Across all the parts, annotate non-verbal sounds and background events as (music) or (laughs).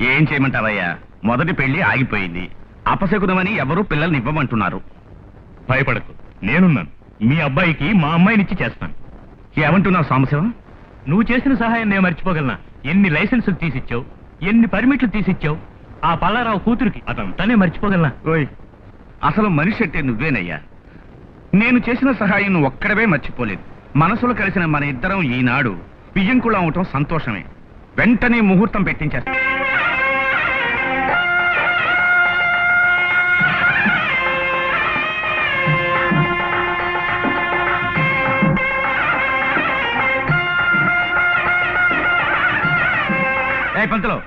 ఏం చేయమంటావయ్యా? మొదటి పెళ్ళి ఆగిపోయింది. అపశకునమని ఎవరూ పిల్లల్ని ఇవ్వమంటున్నారు. భయపడకు. నేనున్నాను. మీ అబ్బాయికి మా అమ్మాయినిచ్చి చేస్తాను. ఏమంటున్నావు సాంబశివం? నువ్వు చేసిన సహాయం నేను మర్చిపోగలనా? ఎన్ని లైసెన్సులు తీసిచ్చావు? ఎన్ని పర్మిట్లు తీసిచ్చావు? ఆ పల్లారావు కూతురికి అతను తనే మర్చిపోగలనా? ఓయ్ అసలు మనిషి అంటే నువ్వేనయ్యా. నేను చేసిన సహాయం నువ్వు ఒక్కడవే మర్చిపోలేదు. మనసులో కలిసిన మన ఇద్దరం ఈనాడు బియ్యంకుళం అవటం సంతోషమే. వెంటనే ముహూర్తం పెట్టించేస్తా. ఏ పంతులు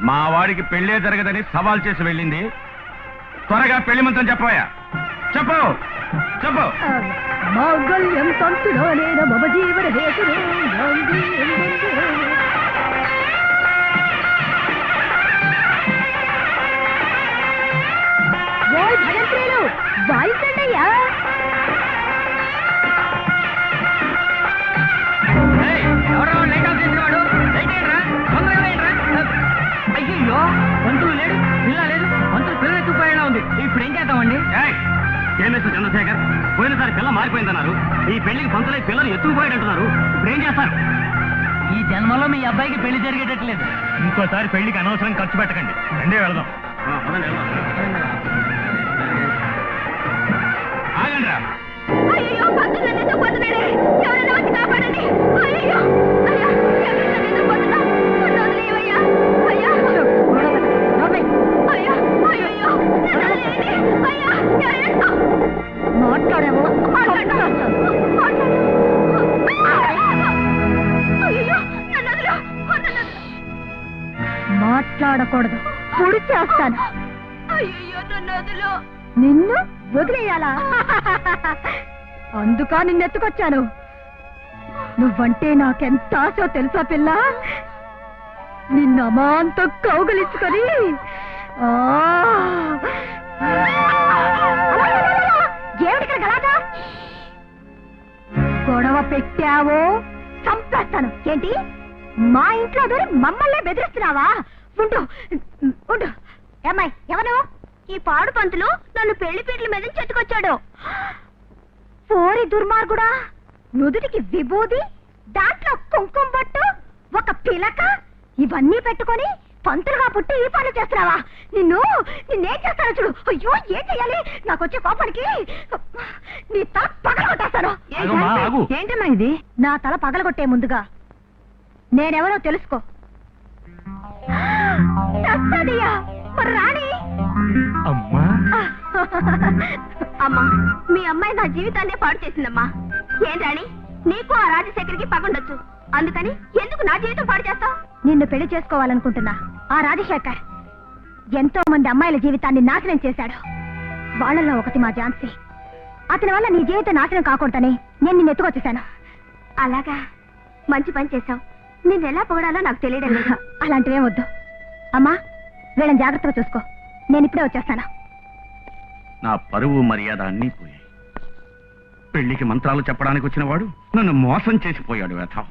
మా వాడికి పెళ్ళే జరగదని సవాల్ చేసి వెళ్ళింది. త్వరగా పెళ్ళి మంత్రం చెప్పబోయా చెప్పు చెప్పు. మాంగళ్యం తంతులోనేన మమ జీవన హేతురే ఈ పెళ్ళికి పంతులై పిల్లలు ఎత్తుకుపోయాడంటున్నారు ఇప్పుడు ఏం చేస్తారు? ఈ జన్మలో మీ అబ్బాయికి పెళ్ళి జరిగేటట్లేదు. ఇంకోసారి పెళ్ళికి అనవసరం ఖర్చు పెట్టకండి. రెండే వెళదాం. ఆగండి అయ్యో పంతులు నన్ను కాపాడండి. అయ్యో మాట్లాడకూడదు. పొడి చేస్తాను. నన్ను వదిలో. నిన్ను వదిలేయాలా? అందుకా నిన్నెత్తుకొచ్చాను. నువ్వంటే నాకెంత ఆశో తెలుసా పిల్ల? నిన్న అమాంతం కౌగులించుకొని! ఏమిటిక్కడ గొడవ పెట్టావో? చంపేస్తాను. ఏంటి? మా ఇంట్లో దూరి మమ్మల్ని బెదిరిస్తున్నావా? ఉండు. ఉండు. ఏమ్మాయి ఎవరు? ఈ పాడు పంతులు నన్ను పెళ్ళి పీటల మీద నుంచి ఎత్తుకొచ్చాడు. పోరి దుర్మార్గుడా నుదుటికి విభూది దాంట్లో కుంకుమ బొట్టు ఒక పిలక ఇవన్నీ పెట్టుకొని పంతులుగా పుట్టి ఈ పనులు చేస్తున్నావా? నిన్ను నిన్నేం చేస్తానో చూడు. అయ్యో ఏం చెయ్యాలి నాకు వచ్చే కోపానికి నీ తల పగలగొట్టేస్తాను. ఏంటమ్మా ఇది? నా తల పగలగొట్టే ముందుగా. నేనెవరో తెలుసుకో. చస్తదియా, మరి రాణి. అమ్మా. అమ్మా మీ అమ్మాయి నా జీవితాన్నే పాడు చేసిందమ్మా. ఏం రాణి నీకు ఆ రాజశేఖర్కి పగుండొచ్చు. అందుకని ఎందుకు నా జీవితం పాడు చేస్తావు? నిన్ను పెళ్ళి చేసుకోవాలనుకుంటున్నా ఆ రాజశేఖర్. ఎంతో మంది అమ్మాయిల జీవితాన్ని నాశనం చేశాడు. వాళ్ళలో ఒకటి మా ఝాన్సీ. అతని వల్ల నీ జీవితం నాశనం కాకూడదని నేను నిన్ను ఎత్తుకొచ్చేసాను అలాగా మంచి పని చేశావు. నేను ఎలా పొగడాలో నాకు తెలియడం లేదు. (laughs) అలాంటివేం వద్దు. అమ్మా వీళ్ళని జాగ్రత్తగా చూసుకో. నేను ఇప్పుడే వచ్చేస్తాను. నా పరువు మర్యాద అన్నీ పోయాయి. పెళ్ళికి మంత్రాలు చెప్పడానికి వచ్చిన వాడు నన్ను మోసం చేసిపోయాడు వ్యథ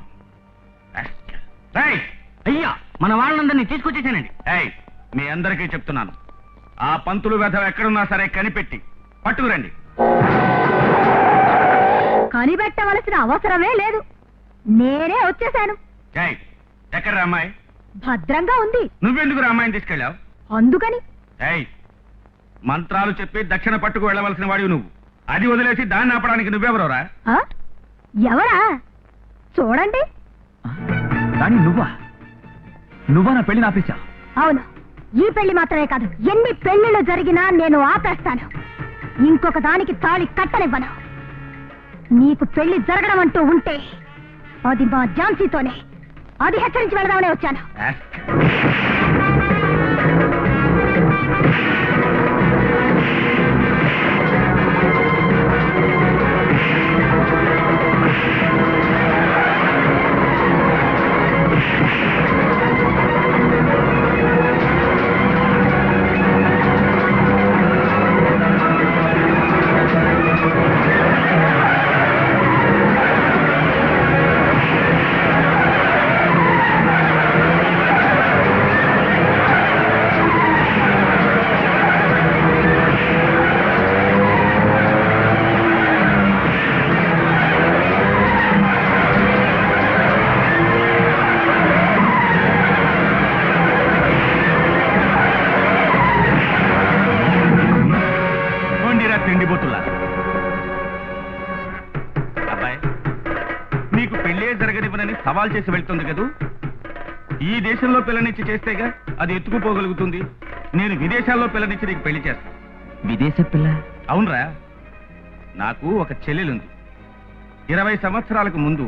అయ్యా మన వాళ్ళందరినీ తీసుకొచ్చేసానండి. ఏయ్ మీ అందరికీ చెప్తున్నాను. ఆ పంతులు వ్యథ ఎక్కడున్నా సరే కనిపెట్టి పట్టుకురండి. కనిపెట్టవలసిన అవసరమే లేదు. నేనే వచ్చేసాను. ఏయ్ ఎక్కడ అమ్మాయి? భద్రంగా ఉంది. నువ్వెందుకు రా అమ్మాయిని తీసుకెళ్ళావు? అందుకని. ఏయ్ మంత్రాలు చెప్పి దక్షిణ పట్టుకు వెళ్ళవలసిన వాడివి నువ్వు. అది వదిలేసి దాన్ని ఆపడానికి నువ్వెవరోరా? ఆ? ఎవరా? చూడండి. రాణి నువ్వా? నువ్వా నా పెళ్ళి ఆపేశా అవును. ఈ పెళ్ళి మాత్రమే కాదు ఎన్ని పెళ్ళిళ్ళు జరిగినా నేను ఆపేస్తాను. ఇంకొక దానికి తాళి కట్టనివ్వను. నీకు పెళ్ళి జరగడం అంటూ ఉంటే అది మా ఝాన్సీతోనే. అది హెచ్చరించి వెళదామనే వచ్చాను. తిండిపోతులా అబ్బాయి నీకు పెళ్ళే జరగనివ్వనని సవాల్ చేసి వెళ్తుంది కదూ? ఈ దేశంలో పిల్లనిచ్చి చేస్తేగా అది ఎత్తుకుపోగలుగుతుంది. నేను విదేశాల్లో పిల్లనిచ్చి నీకు పెళ్ళి చేస్తా. విదేశ పిల్ల? అవునరా నాకు ఒక చెల్లెలుంది. ఇరవై సంవత్సరాలకు ముందు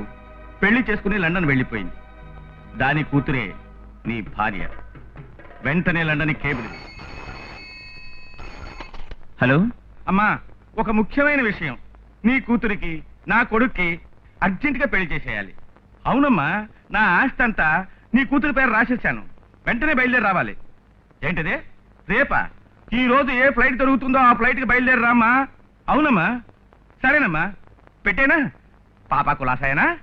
పెళ్ళి చేసుకుని లండన్ వెళ్ళిపోయింది. దాని కూతురే నీ భార్య. వెంటనే లండన్ కేబిల్ హలో? అమ్మా ఒక ముఖ్యమైన విషయం. నీ కూతురికి నా కొడుక్కి అర్జెంటుగా పెళ్ళి చేసేయాలి. అవునమ్మా నా ఆస్తి అంతా నీ కూతురి పేరు రాసేశాను. వెంటనే బయలుదేరి రావాలి. ఏంటిది? రేపా? ఈ రోజు ఏ ఫ్లైట్ దొరుకుతుందో ఆ ఫ్లైట్కి బయలుదేరి రామ్మా. అవునమ్మా. సరేనమ్మా. పెట్టేనా? పాపా కులాసాయనా?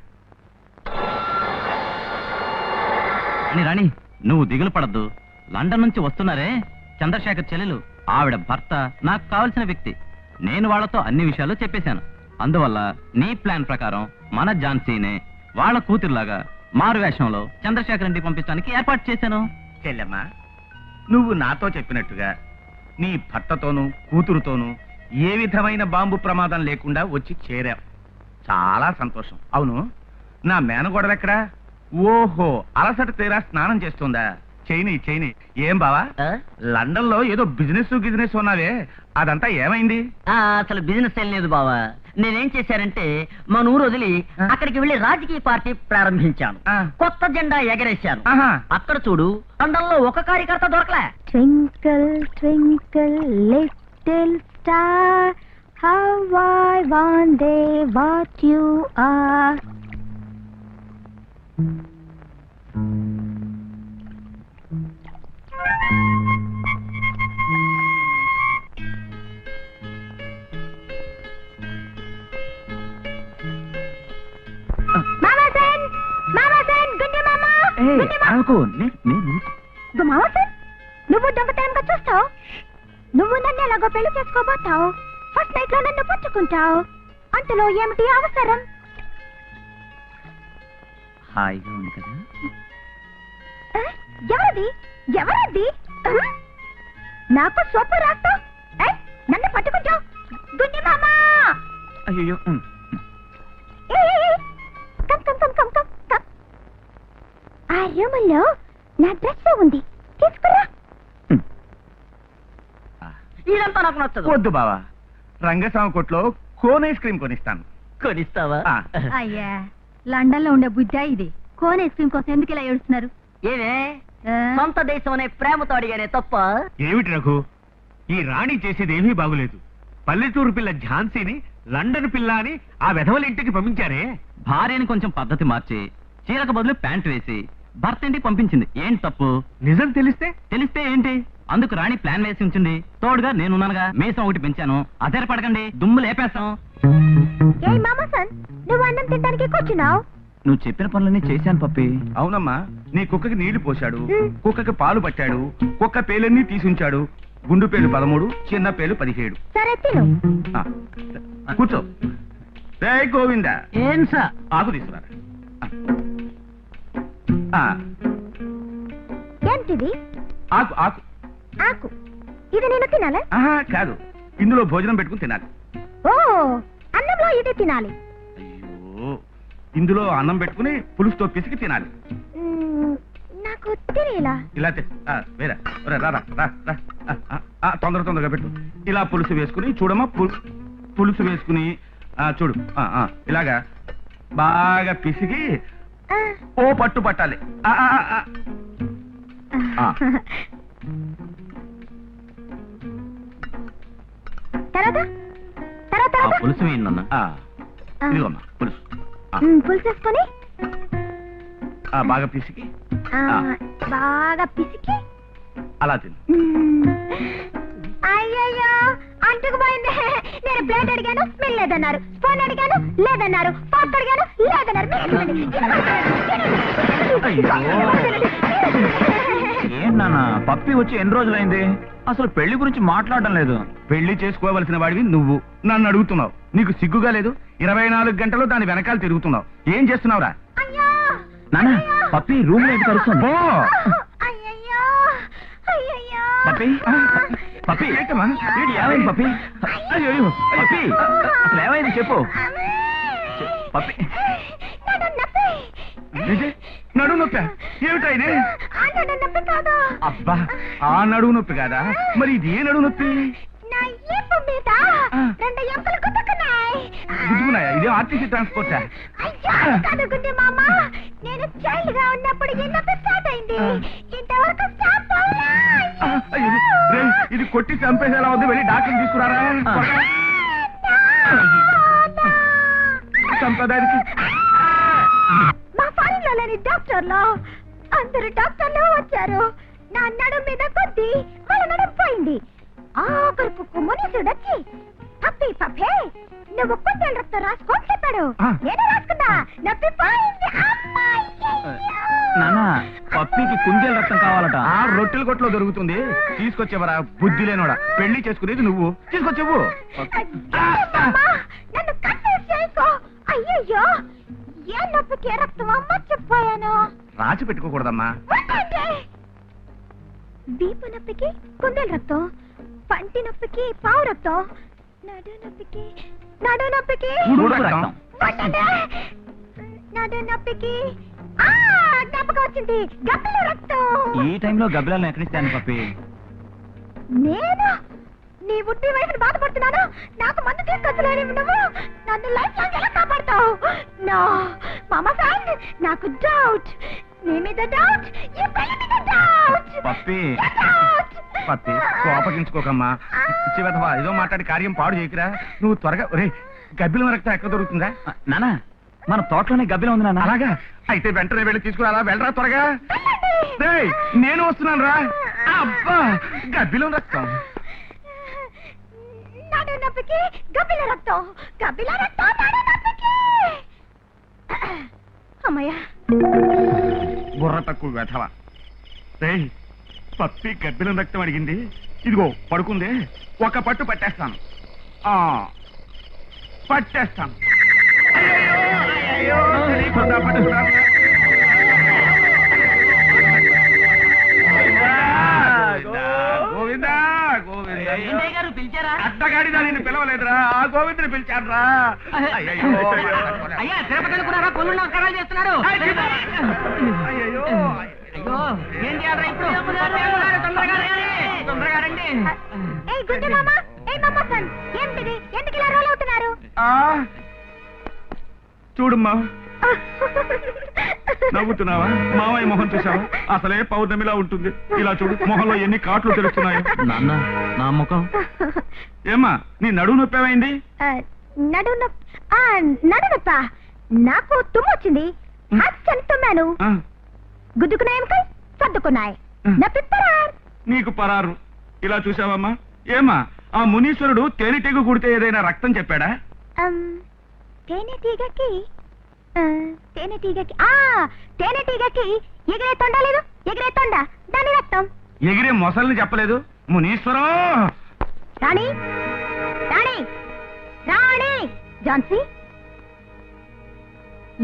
అని రాణి నువ్వు దిగులు పడద్దు. లండన్ నుంచి వస్తున్నారే చంద్రశేఖర్ చెల్లెలు. ఆవిడ భర్త నాకు కావలసిన వ్యక్తి. నేను వాళ్ళతో అన్ని విషయాలు చెప్పేశాను. అందువల్ల నీ ప్లాన్ ప్రకారం మన ఝాన్సీనే వాళ్ళ కూతురులాగా మారు వేషంలో చంద్రశేఖర్ ఇంటికి పంపించడానికి ఏర్పాటు చేశాను. చెల్లెమ్మా నువ్వు నాతో చెప్పినట్టుగా నీ భర్తతోనూ కూతురుతోనూ ఏ విధమైన బాంబు ప్రమాదం లేకుండా వచ్చి చేరావు. చాలా సంతోషం. అవును నా మేనగోడలెక్కడా? ఓహో అలసట తీరా స్నానం చేస్తుందా? చైని చైని ఏం బావా? లండన్లో ఏదో బిజినెస్ గిజినెస్ ఉన్నావే. అదంతా ఏమైంది? ఆ, అసలు బిజినెస్ ఏం లేదు బావా. నేనేం చేశానంటే మన ఊరు వదిలి అక్కడికి వెళ్ళి రాజకీయ పార్టీ ప్రారంభించాను. ఆ. కొత్త జెండా ఎగరేశాను. అక్కడ చూడు లండన్లో ఒక కార్యకర్త దొరకలే. Twinkle, twinkle, little star, how I wonder what you are. నువ్వు దొంగతనంగా చూస్తావు? నువ్వు నన్ను ఎలాగో పెళ్ళి చేసుకోబోతావు? ఫస్ట్ నైట్లో నన్ను పుచ్చుకుంటావు? అంతలో ఏమిటి అవసరం? హాయిగా ఎవరది? నాకు సొప్పు రాస్తావు ఏ? నన్ను పట్టుకుంటావు గుండి మామా! అయ్యో ఏ, ఏ, ఏ. Come come come come come come. ఆ రూములో నా డ్రెస్ ఉంది. తీసుకురా. ఇదంతా నాకు నచ్చదు. వద్దు బావా. రంగస్వామి కొట్లో కోన్ ఐస్ క్రీమ్ కొనిస్తాను. కొనిస్తావా. అయ్యా లండన్లో ఉండే బుద్ధ ఇది. కోన్ ఐస్ క్రీమ్ కోసం ఎందుకు ఇలా ఏడుస్తున్నారు? ఏవే? సొంత దేశం అనే ప్రేమతో అడిగానే తప్ప. ఏమిటి రఘు? ఈ రాణి చేసేది ఏమీ బాగులేదు. పల్లెటూరు పిల్ల ఝాన్సీని లండన్ పిల్ల అని ఆ వెధవల ఇంటికి పంపించారే? భార్యని కొంచెం పద్ధతి మార్చి చీరకు బదులు ప్యాంట్ వేసి భర్త ఇంటికి పంపించింది. ఏంటి తప్పు? నిజం తెలిస్తే? తెలిస్తే ఏంటి? అందుకు రాణి ప్లాన్ వేసి ఉంచింది. తోడుగా నేనున్నానుగా మీసం ఒకటి పెంచాను. అదేర పడకండి దుమ్ము లేపేస్తాం. ఏ నువ్వు అన్నం తినడానికి కూర్చున్నావు? నువ్వు చెప్పిన పనులన్నీ చేశాను పప్పి. అవునమ్మా నీ కుక్కకి నీళ్ళు పోశాడు. కుక్కకి పాలు పట్టాడు కుక్క పేలన్నీ తీసుంచాడు గుండు పేలు పదమూడు చిన్న పేలు పదిహేడు. సరే తిను. ఆ, కూర్చో. రే గోవింద. ఏం సార్ ఆకు తీసుకురా. ఆ, ఏంటిది? ఆకు ఆకు. ఆకు. ఇది నేను తినాలా? ఆహా కాదు. ఇందులో భోజనం పెట్టుకుని తినాలి. ఓ అన్నంలో ఇది తినాలి. అయ్యో. ఇందులో అన్నం పెట్టుకుని పులుసుతో పిసికి తినాలి. నాకు తెలియలా? ఇలా వేరా తొందర తొందరగా పెట్టు. ఇలా పులుసు వేసుకుని చూడమ్మా పులుసు వేసుకుని చూడు. ఇలాగా బాగా పిసికి. ఓ పట్టు పట్టాలి. పులుసు వేయండి ఆ, ఇదిగోమ్మా పులుసు. ఆ, మ్మ్, పులుసు వేసుకొని? ఆ, బాగా పిసికి. ఆ, ఆ. బాగా పిసికి. అలా తిను. మ్మ్. అయ్యయ్యో అంటుకుపోయింది. నేను ప్లేట్ అడిగాను మీరు లేదన్నారు స్పూన్ అడిగాను లేదన్నారు. అడిగాను లేదన్నారు. మీరు పప్పి వచ్చి ఎన్ని రోజులైంది? అసలు పెళ్ళి గురించి మాట్లాడడం లేదు. పెళ్ళి చేసుకోవలసిన వాడివి నువ్వు. నన్ను అడుగుతున్నావు. నీకు సిగ్గుగా లేదు? ఇరవై నాలుగు గంటలు దాని వెనకాల తిరుగుతున్నావు. ఏం చేస్తున్నావురా? నాన్న పప్పి రూమ్లో ఎందుకు అరుస్తుంది ఓ! అయ్యయ్యో! అయ్యయ్యో! పప్పి? పప్పి ఏంటమ్మా? ఏంటి ఏమైంది పప్పి? అయ్యో అయ్యో, పప్పి అసలు ఏమైంది చెప్పు. పప్పి. నన్ను నొప్పి. ఏంటి? నడుము నొప్పి? ఏమిటా ఇది ఆ నడు నొప్పి కాదు. అబ్బా ఆ నడుము నొప్పి కాదా? మరి ఇది ఏ నడుము నొప్పి? గుద్దుకున్నాయి? ఇదే ఆర్టీసీ ట్రాన్స్పోర్టా అయ్యో కనుకుంటే మామ. నేను చైల్డ్గా ఉన్నప్పుడు స్టార్ట్ అయింది. ఇంతవరకు స్టాప్ ఇది కొట్టి చంపేసేలా ఉంది. వెళ్ళి డాక్టర్ తీసుకురారా. చంపడానికి మా ఫారెన్లో లేని డాక్టర్లు అందరు డాక్టర్లు వచ్చారు. నా నడు మీద కొద్ది వాళ్ళ నడుం పోయింది. ఆఖరికి వచ్చి పప్పి పప్పే నువ్వు కొంచెం రక్తం రాసుకోని చెప్పాడు. నేను రాసుకున్నా పప్పికి కుందేలు రక్తం కావాలట. ఆ రొట్టెల కొట్లో దొరుకుతుంది. తీసుకొచ్చేవరా బుద్ధి లేనోడా. పెళ్ళి చేసుకునేది నువ్వు. తీసుకొచ్చేవు. అమ్మా, నన్ను కన్ఫ్యూజ్ చేయకో అయ్యయ్యో ఏ నొప్పికి ఏ రక్తం పెట్టుకోకూడదమ్మా. వీపు నొప్పికి కుందేలు రక్తం పంటి నొప్పికి పావు రక్తం నడు నొప్పికి నడు నొప్పికి. నడు నొప్పికి వచ్చింది. గబ్బిల రక్తం. ఈ టైంలో గబ్బిలాలను ఎక్కడిస్తాను పప్పి? నేను? నీ బుద్ధి వైపుని బాధపడుతున్నాను? నాకు మందు తీసుకొచ్చలేని నువ్వు నన్ను లైఫ్ లాంగ్ ఎలా కాపాడతావు? నో మామ ఫ్రెండ్ నాకు డౌట్ నీ మీద డౌట్ ఈ పెళ్ళి మీద డౌట్ పప్పి. పత్తి కోపగించుకోకమ్మా పిచ్చి వెధవా ఏదో మాట్లాడి కార్యం పాడు చేయకురా. నువ్వు త్వరగా రే గబ్బిలం రక్తం ఎక్కడ దొరుకుతుందా? నాన్న మన తోటలోనే గబ్బిలం ఉంది నాన్న. అలాగా? అయితే వెంటనే వెళ్ళి తీసుకురా వెళ్ళరా త్వరగా? రేయ్, నేను వస్తున్నాను రా. అబ్బా గబ్బిలం రక్తం. నడు గబ్బిల రక్తం. గబ్బిల రక్తం నడు నొప్పికి. అమ్మయ్యా. బుర్ర తక్కువ వెధవ. రేయ్ పప్పి గబ్బిలం రక్తం అడిగింది. ఇదిగో పడుకుందే. ఒక పట్టు పట్టేస్తాను. ఆ పట్టేస్తాను. గోవిందా, గోవిందా, గోవిందా. గారు పిలిచారా? అడ్డగాడిదా నిన్ను పిలవలేదురా. ఆ గోవిందుని అయ్యయ్యో, అయ్యా తిరుపతి అనుకున్నారా? పొల్లు నమస్కారాలు చేస్తున్నారు. అయ్యయ్యో, అయ్యో ఏం చేయాలరా ఇప్పుడు తొందరగా రండి. తొందరగా రండి. ఏయ్ గుడ్డి మామ ఏయ్ మామ సన్ ఏంటిది? ఎందుకు ఇలా రోల్ అవుతున్నారు? ఆ, చూడమ్మా. నవ్వుతున్నావా? మావయ్య మొహం చూసావా అసలే పౌర్ణమిలా ఉంటుంది. ఇలా చూడు మొహంలో ఎన్ని కాట్లు తెలుస్తున్నాయో. నాన్న నా ముఖం. ఏమ్మా నీ నడువు నొప్పేమైంది ఆ, నడు నొప్పి ఆ, నడు నొప్ప? నాకు తుమ్ము వచ్చింది. అచ్చని తుమ్మాను. ఆ, గుద్దుకున్నాయి ఎముకలు సర్దుకున్నాయి. పరార్. నీకు పరారు. ఇలా చూసావమ్మా? ఏమ్మా ఆ మునీశ్వరుడు తేనెటీగ కుడితే ఏదైనా రక్తం చెప్పాడా? తేనెటీగకి తేనెటీగకి ఆ తేనెటీగకి ఎగిరే తొండ లేదు? ఎగిరే తొండ? దాని రక్తం. ఎగిరే మొసల్ని చెప్పలేదు? మునీశ్వరం! రాణి రాణి రాణి! జాన్సీ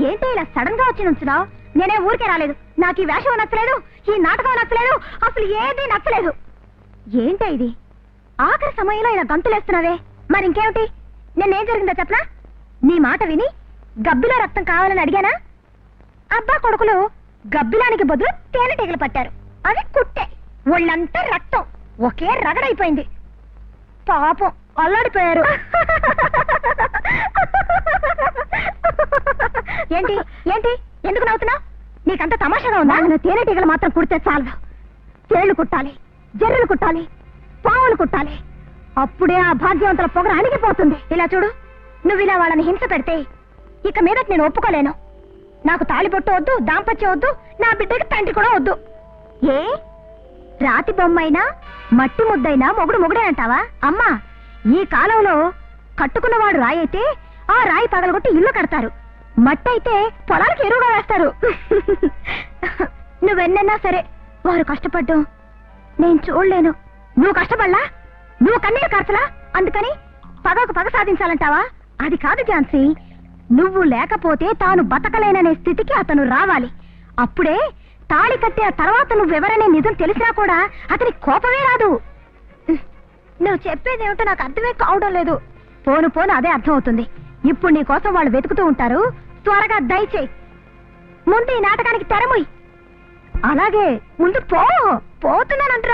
ఏంటి ఇలా సడన్గా వచ్చి నుంచున్నావు? నేనే ఊరికే రాలేదు. నాకు ఈ వేషం నచ్చలేదు ఈ నాటకం నచ్చలేదు అసలు ఏది నచ్చలేదు. ఏంటి ఇది? ఆఖరి సమయంలో ఇలా గంతులేస్తున్నావే మరి ఇంకేమిటి? నిన్నేం జరిగిందో చెప్పనా? నీ మాట విని గబ్బిలో రక్తం కావాలని అడిగానా? అబ్బా కొడుకులు గబ్బిలానికి బదులు తేనెటీగలు పట్టారు. అవి కుట్టే. ఒళ్ళంతా రక్తం. ఒకే రగడైపోయింది. పాపం అల్లాడిపోయారు. (laughs) ఏంటి? ఏంటి? ఎందుకు నవ్వుతున్నావు? నీకంత తమాషాగా ఉందా? తేనెటీగలు మాత్రం కుడితే చాలు. తేళ్ళు కుట్టాలి జర్రెలు కుట్టాలి పావులు కుట్టాలి. అప్పుడే ఆ భాగ్యవంతుల పొగర అణిగిపోతుంది. ఇలా చూడు నువ్వు ఇలా వాళ్ళని హింస పెడితే ఇక మీదట నేను ఒప్పుకోలేను. నాకు తాళిబొట్టు వద్దు దాంపత్యం వద్దు నా బిడ్డకి తండ్రి కూడా వద్దు. ఏ? రాతి బొమ్మైనా మట్టి ముద్దైనా మొగుడు మొగుడే అంటావా? అమ్మా ఈ కాలంలో కట్టుకున్నవాడు రాయి అయితే ఆ రాయి పగలగొట్టి ఇల్లు కడతారు. మట్టి అయితే పొలాలకు ఎరువుగా వేస్తారు. నువ్వెన్నైనా సరే వారు కష్టపడ్డం నేను చూడలేను. నువ్వు కష్టపడలా? నువ్వు కన్నీరు కరచలా? అందుకని పగకు పగ సాధించాలంటావా? అది కాదు ఝాన్సీ. నువ్వు లేకపోతే తాను బతకలేననే స్థితికి అతను రావాలి. అప్పుడే తాళి కట్టిన తర్వాత నువ్వెవరనే నిజం తెలిసినా కూడా అతని కోపమే రాదు. నువ్వు చెప్పేదేమిటో నాకు అర్థమే కావడం లేదు. పోను పోను అదే అర్థమవుతుంది. ఇప్పుడు నీ కోసం వాళ్ళు వెతుకుతూ ఉంటారు. త్వరగా దయచేయి. ముందు ఈ నాటకానికి తెరముయ్. అలాగే ముందు పో పోతున్నానంటరా